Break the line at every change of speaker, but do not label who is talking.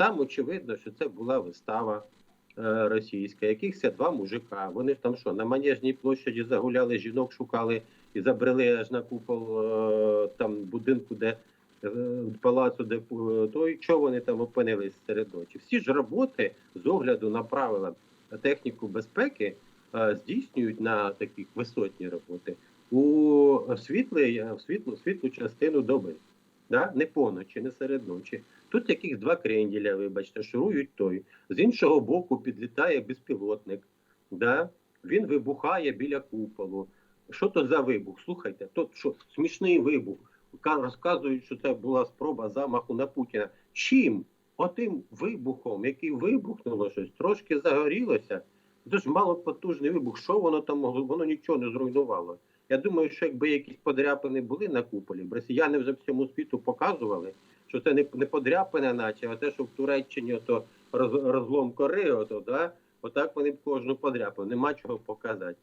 там очевидно, що це була вистава е, російська. Якихось два мужика. Вони ж там що, на Манежній площаді загуляли, жінок шукали і забрели аж на купол е, там будинку, де е, палацу, де е, той, чого вони там опинились серед ночі. Всі ж роботи з огляду на правила техніку безпеки е, здійснюють на такі висотні роботи у світлий, в світлу, світлу частину доби. Да? Не поночі, не серед ночі. Тут яких два кренділя, вибачте, шурують той. З іншого боку підлітає безпілотник. Да? Він вибухає біля куполу. Що то за вибух? Слухайте, то що смішний вибух. Розказують, що це була спроба замаху на Путіна. Чим? Отим вибухом, який вибухнуло щось, трошки загорілося. Це ж малопотужний вибух. Що воно там могло? Воно нічого не зруйнувало. Я думаю, що якби якісь подряпини були на куполі, б росіяни вже всьому світу показували, що це не, не подряпина, наче, а те, що в Туреччині ото роз, розлом кори, ото, да? отак вони б кожну подряпину, нема чого показати.